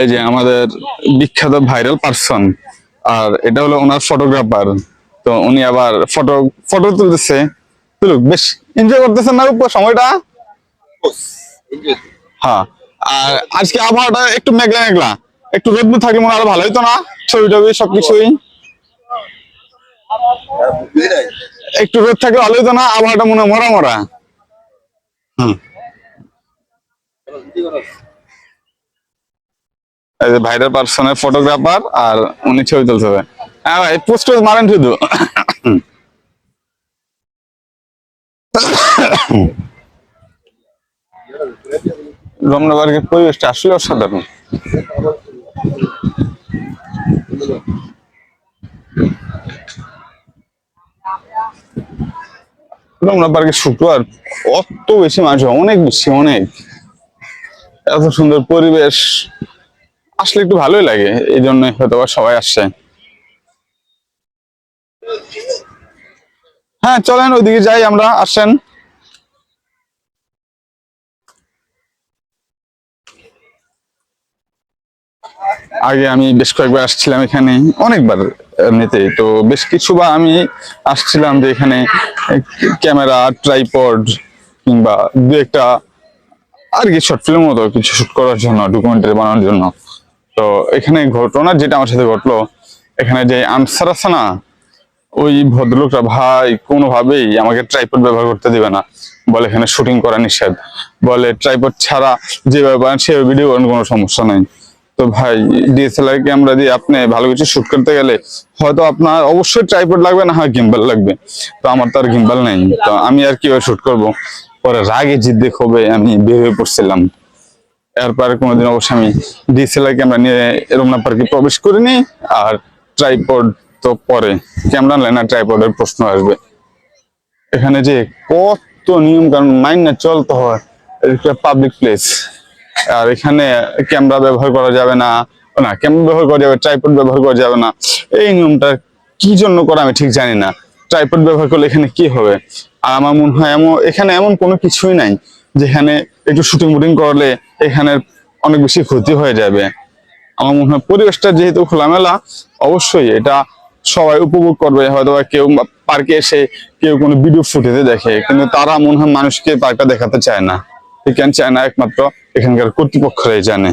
এই যে আমাদের বিখ্যাত ভাইরাল পার্সন, আর এটা হলো ওনার ফটোগ্রাফার তো উনি আবার ফটো ফটো তুলতেছে। তুলুক, বেশ এনজয় করতেছেন না সময়টা? হ্যাঁ আর আজকে আবহাওয়াটা একটু মেঘলা মেঘলা। একটু রোদ্দুর থাকলে মনে আরও ভালো হতো না? ছবি টবি সবকিছুই? একটু রোদ থাকলে ভালো হতো না? আবহাওয়াটা মনে মরা মরা। হুম। ভাইরাল পার্সনের ফটোগ্রাফার আর উনি ছবি তুলতে হবে। হ্যাঁ ভাই পোস্ট মারেন শুধু। রমনা পার্কের পরিবেশটা আসলে অসাধারণ। রমনা পার্কে শুক্রবার অত বেশি মানুষ অনেক বেশি, অনেক। এত সুন্দর পরিবেশ। আসলে একটু ভালোই লাগে এই জন্য হয়তো সবাই আসছে। হ্যাঁ চলেন ওইদিকে যাই আমরা, আসেন। আগে আমি বেশ কয়েকবার আসছিলাম এখানে, অনেকবার এমনিতেই তো বেশ কিছুবার আমি আসছিলাম যে এখানে ক্যামেরা, ট্রাইপড কিংবা দু একটা আর কি শর্ট ফিল্ম মতো কিছু শুট করার জন্য ডকুমেন্টারি বানানোর জন্য। তো এখানে ঘটনা যেটা আমার সাথে ঘটলো, এখানে যে আনসার আছে না, ওই ভদ্রলোকটা, ভাই, কোনোভাবেই আমাকে ট্রাইপড ব্যবহার করতে দিবে না। বলে, এখানে শুটিং করা নিষেধ। বলে ট্রাইপড ছাড়া যেভাবে পারেন সেভাবে ভিডিও করেন কোনো সমস্যা নেই। তো ভাই ডিএসএলআর ক্যামেরা দিয়ে আপনি ভালো কিছু শুট করতে গেলে, হয়তো আপনার অবশ্যই ট্রাইপড লাগবে, না হয় গিম্বাল লাগবে। তো আমার তো আর গিম্বাল নেই। তো আমি আর কীভাবে শুট করব? পরে রাগে জিদ্দে ক্ষোভে আমি বের হয়ে পড়ছিলাম। এরপরে কোনোদিন অবশ্য আমি ডিএসএলআর ক্যামেরা নিয়ে রমনা পার্কে প্রবেশ করিনি, আর ট্রাইপড তো পরে। ক্যামেরা আনলে না ট্রাইপডের প্রশ্ন আসবে। এখানে যে কত নিয়ম কারণ মাইন না চলতে হয়, এটা পাবলিক প্লেস আর এখানে ক্যামেরা ব্যবহার করা যাবে না না ক্যামেরা ব্যবহার করা যাবে ট্রাইপড ব্যবহার করা যাবে না। এই নিয়মটা কি জন্য করা আমি ঠিক জানি না। ট্রাইপড ব্যবহার করলে এখানে কি হবে? আর আমার মনে হয় এমন, এখানে এমন কোনো কিছুই নাই। যেখানে একটু শুটিং মুটিং করলে এখানে অনেক বেশি ক্ষতি হয়ে যাবে। আমার মনে হয় পরিবেশটা যেহেতু খোলামেলা, অবশ্যই এটা সবাই উপভোগ করবে। হয়তো কেউ পার্কে এসে কেউ কোনো ভিডিও ফুটেজে দেখে, কিন্তু তারা মনে হয় মানুষকে পার্কটা দেখাতে চায় না। এখানে চায় না, একমাত্র এখানকার কর্তৃপক্ষরাই জানে।